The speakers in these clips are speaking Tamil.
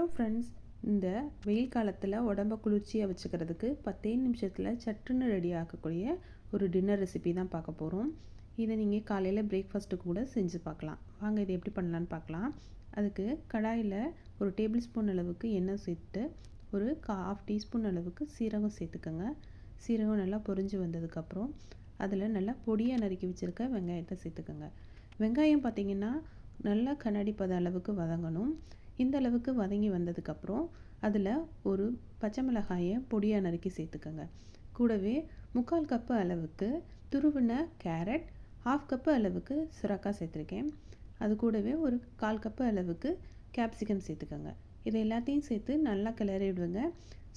ஹலோ ஃப்ரெண்ட்ஸ் இந்த வெயில் காலத்தில் உடம்ப குளிர்ச்சியாக வச்சுக்கிறதுக்கு பத்தே நிமிஷத்தில் சட்டுன்னு ரெடி ஆக்கக்கூடிய ஒரு டின்னர் ரெசிபி தான் பார்க்க போகிறோம் இதை நீங்கள் காலையில் பிரேக்ஃபாஸ்ட்டு கூட செஞ்சு பார்க்கலாம். வாங்க இதை எப்படி பண்ணலான்னு பார்க்கலாம். அதுக்கு கடாயில் ஒரு டேபிள் ஸ்பூன் அளவுக்கு எண்ணெய் சேர்த்து ஒரு கா ஆஃப் டீஸ்பூன் அளவுக்கு சீரகம் சேர்த்துக்கோங்க. சீரகம் நல்லா பொரிஞ்சு வந்ததுக்கப்புறம் அதில் நல்லா பொடியாக நறுக்கி வச்சுருக்க வெங்காயத்தை சேர்த்துக்கோங்க. வெங்காயம் பார்த்திங்கன்னா நல்லா கண்ணாடி பத அளவுக்கு வதங்கணும். இந்த அளவுக்கு வதங்கி வந்ததுக்கப்புறம் அதில் ஒரு பச்சை மிளகாயை பொடியாக நறுக்கி சேர்த்துக்கோங்க. கூடவே முக்கால் கப்பு அளவுக்கு துருவின கேரட் ஹாஃப் கப்பு அளவுக்கு சுரக்காய் சேர்த்துருக்கேன். அது கூடவே ஒரு கால் கப்பு அளவுக்கு கேப்சிகம் சேர்த்துக்கோங்க. இதை எல்லாத்தையும் சேர்த்து நல்லா கிளறி விடுங்க.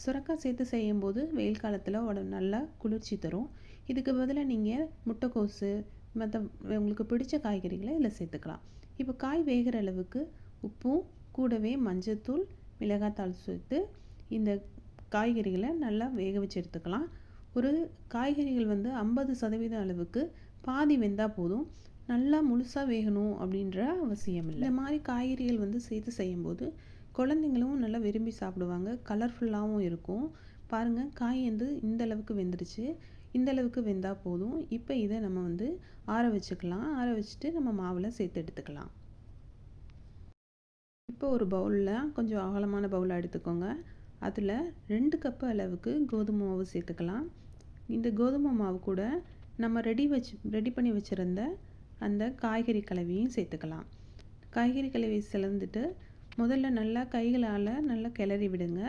சுரக்காய் சேர்த்து செய்யும்போது வெயில் காலத்தில் உடம்பு நல்லா குளிர்ச்சி தரும். இதுக்கு பதிலாக நீங்கள் முட்டைக்கோசு மற்ற உங்களுக்கு பிடிச்ச காய்கறிகளை இதில் சேர்த்துக்கலாம். இப்போ காய் வேகிற அளவுக்கு உப்பும் கூடவே மஞ்சத்தூள் மிளகாத்தாள் சேர்த்து இந்த காய்கறிகளை நல்லா வேக வச்சு எடுத்துக்கலாம். ஒரு காய்கறிகள் வந்து ஐம்பது சதவீதம் அளவுக்கு பாதி வெந்தால் போதும். நல்லா முழுசாக வேகணும் அப்படின்ற அவசியம் இல்லை. இந்த மாதிரி காய்கறிகள் வந்து சேர்த்து செய்யும்போது குழந்தைங்களும் நல்லா விரும்பி சாப்பிடுவாங்க. கலர்ஃபுல்லாகவும் இருக்கும். பாருங்கள் காய் வந்து இந்த அளவுக்கு வெந்துருச்சு இந்த அளவுக்கு வெந்தால் போதும். இப்போ இதை நம்ம வந்து ஆற வச்சுக்கலாம். ஆற வச்சுட்டு நம்ம மாவில் சேர்த்து எடுத்துக்கலாம். இப்போ ஒரு பவுலில் கொஞ்சம் அகலமான பவுலாக எடுத்துக்கோங்க. அதில் ரெண்டு கப்பு அளவுக்கு கோதுமை மாவு சேர்த்துக்கலாம். இந்த கோதுமை மாவு கூட நம்ம ரெடி வச்சு ரெடி பண்ணி வச்சுருந்த அந்த காய்கறி கலவையும் சேர்த்துக்கலாம். காய்கறி கலவையை சிலந்துட்டு முதல்ல நல்லா கைகளால் நல்லா கிளறி விடுங்க.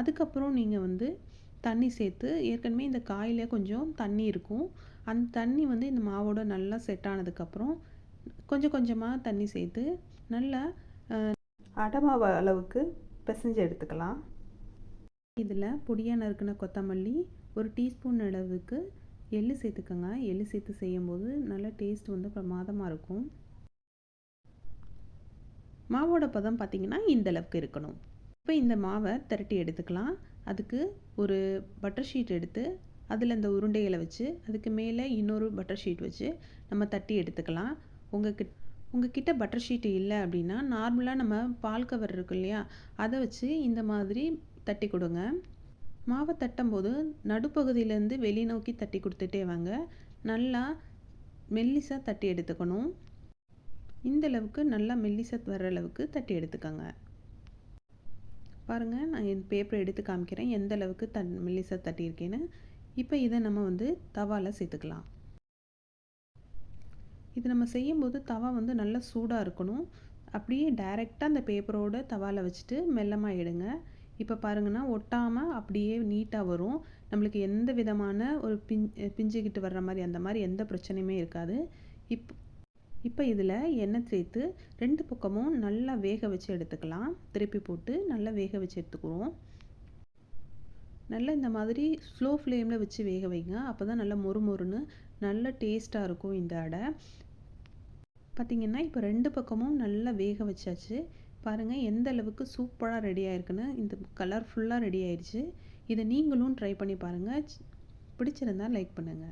அதுக்கப்புறம் நீங்கள் வந்து தண்ணி சேர்த்து ஏற்கனவே இந்த காயில் கொஞ்சம் தண்ணி இருக்கும். அந்த தண்ணி வந்து இந்த மாவோட நல்லா செட் ஆனதுக்கப்புறம் கொஞ்சம் கொஞ்சமாக தண்ணி சேர்த்து நல்லா அடமாவு அளவுக்கு பிசைஞ்சு எடுத்துக்கலாம். இதில் பொடியாக நறுக்கின கொத்தமல்லி ஒரு டீஸ்பூன் அளவுக்கு எள்ளு சேர்த்துக்கோங்க. எள்ளு சேர்த்து செய்யும்போது நல்ல டேஸ்ட் வந்து பிரமாதமாக இருக்கும். மாவோட பதம் பார்த்திங்கன்னா இந்த அளவுக்கு இருக்கணும். இப்போ இந்த மாவை திரட்டி எடுத்துக்கலாம். அதுக்கு ஒரு பட்டர் ஷீட் எடுத்து அதில் இந்த உருண்டைகளை வச்சு அதுக்கு மேலே இன்னொரு பட்டர் ஷீட் வச்சு நம்ம தட்டி எடுத்துக்கலாம். உங்கள் கிட்ட பட்டர் ஷீட் இல்லை அப்படின்னா நார்மலாக நம்ம பால் கவர் இருக்கு இல்லையா அதை வச்சு இந்த மாதிரி தட்டி கொடுங்க. மாவை தட்டும்போது நடுப்பகுதியிலேருந்து வெளி நோக்கி தட்டி கொடுத்துட்டே வாங்க. நல்லா மெல்லிசாக தட்டி எடுத்துக்கணும். இந்த அளவுக்கு நல்லா மெல்லிசாக வர்ற அளவுக்கு தட்டி எடுத்துக்கோங்க. பாருங்கள் நான் என் பேப்பரை எடுத்து காமிக்கிறேன் எந்த அளவுக்கு தன் மெல்லிசாக தட்டியிருக்கேன்னு. இப்போ இதை நம்ம வந்து தவாவில் சேர்த்துக்கலாம். இது நம்ம செய்யும்போது தவா வந்து நல்லா சூடாக இருக்கணும். அப்படியே டைரெக்டாக அந்த பேப்பரோட தவாவில் வச்சுட்டு மெல்லமாக எடுங்க. இப்போ பாருங்கன்னா ஒட்டாமல் அப்படியே நீட்டாக வரும். நம்மளுக்கு எந்த விதமான ஒரு பிஞ் பிஞ்சுக்கிட்டு வர்ற மாதிரி அந்த மாதிரி எந்த பிரச்சனையுமே இருக்காது. இப் இப்போ இதில் எண்ணெய் சேர்த்து ரெண்டு பக்கமும் நல்லா வேக வச்சு எடுத்துக்கலாம். திருப்பி போட்டு நல்லா வேக வச்சு எடுத்துக்குவோம் நல்லா இந்த மாதிரி ஸ்லோ ஃப்ளேமில் வச்சு வேக வைங்க. அப்போ தான் நல்லா மொறு மொறுன்னு நல்ல டேஸ்ட்டாக இருக்கும் இந்த அடை. பார்த்திங்கன்னா இப்போ ரெண்டு பக்கமும் நல்லா வேக வச்சாச்சு. பாருங்கள் எந்த அளவுக்கு சூப்பராக ரெடி ஆயிருக்குன்னு. இந்த கலர்ஃபுல்லாக ரெடி ஆயிடுச்சு இதை நீங்களும் ட்ரை பண்ணி பாருங்கள் பிடிச்சிருந்தால் லைக் பண்ணுங்கள்